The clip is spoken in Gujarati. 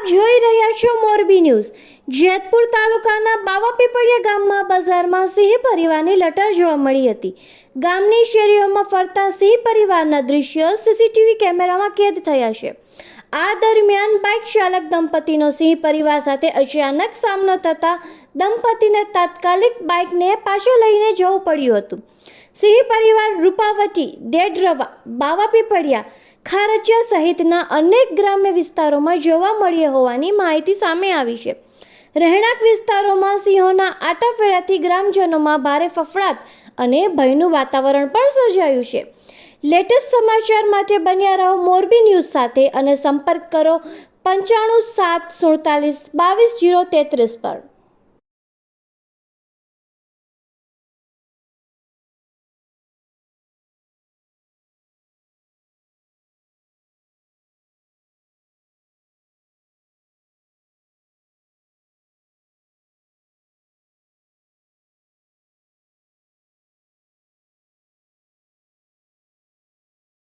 આપ જોઈ રહ્યા છો મોરબી ન્યૂઝ. જેતપુર તાલુકાના બાવા પીપળિયા ગામમાં બજારમાં સિંહ પરિવારની લટાર જોવા મળી હતી. ગામની શેરીઓમાં ફરતા સિંહ પરિવારના દૃશ્ય સીસીટીવી કેમેરામાં કેદ થયા છે. આ દરમિયાન બાઇક ચાલક દંપતીનો સિંહ પરિવાર સાથે અચાનક સામનો થતાં દંપતીને તાત્કાલિક બાઇકને પાછો લઈને જવું પડ્યું હતું. સિંહ પરિવાર રૂપાવતી ડેડરવા બાવાપીપળિયા ખારચિયા સહિતના અનેક ગ્રામ્ય વિસ્તારોમાં જોવા મળ્યા હોવાની માહિતી સામે આવી છે. રહેણાંક વિસ્તારોમાં સિંહોના આટાફેરાથી ગ્રામજનોમાં ભારે ફફડાટ અને ભયનું વાતાવરણ પણ સર્જાયું છે. લેટેસ્ટ સમાચાર માટે બન્યા રહો મોરબી ન્યૂઝ સાથે અને સંપર્ક કરો પંચાણું સાત સુડતાલીસ બાવીસ જીરો તેત્રીસ પર.